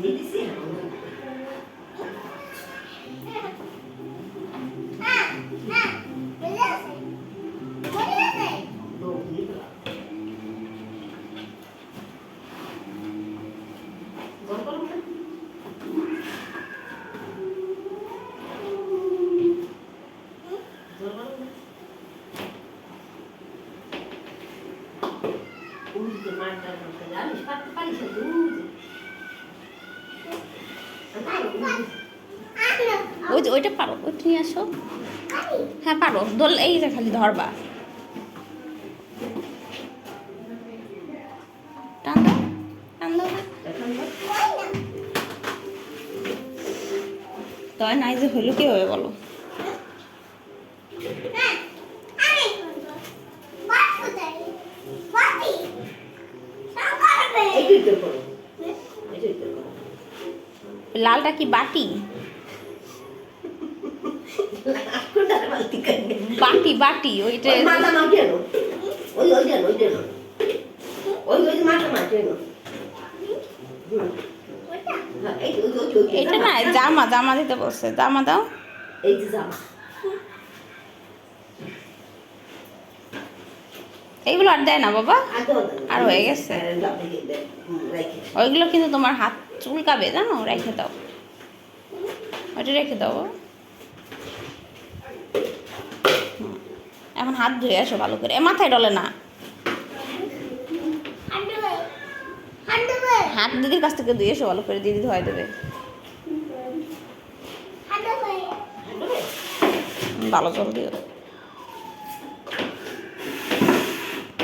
দিয়ে ওই যে মাঠটার মধ্যে জানিস, পারতে পারিস তুই? ওই যে ওইটা পারো ওইটা নিয়ে আসো। হ্যাঁ পারো দোল এই যে খালি ধরবা। টান দাও টান দাও। এখন নাই যে হইল কি হবে বলো? এইটাই লালটা কি বাটি? বাটি বাটি ওইটা মাথা ওই ওই ওই ওই ওই মাথা এটা না জামা জামা দিতে বলছে। জামা দাও। এই যে জামা। এইগুলো আর দেয় না বাবা? আর হয়ে গেছে? ওইগুলো কিন্তু তোমার হাত চুলকাবে জানো? রেখে দাও। ওইটা রেখে দাও। এখন হাত ধুয়ে আসো ভালো করে। এ মাথায় ডলে না। হাত দিদির কাছ থেকে ধুয়ে এসো ভালো করে। দিদি হ্যাঁ, দেবে? ভালো জল দিও।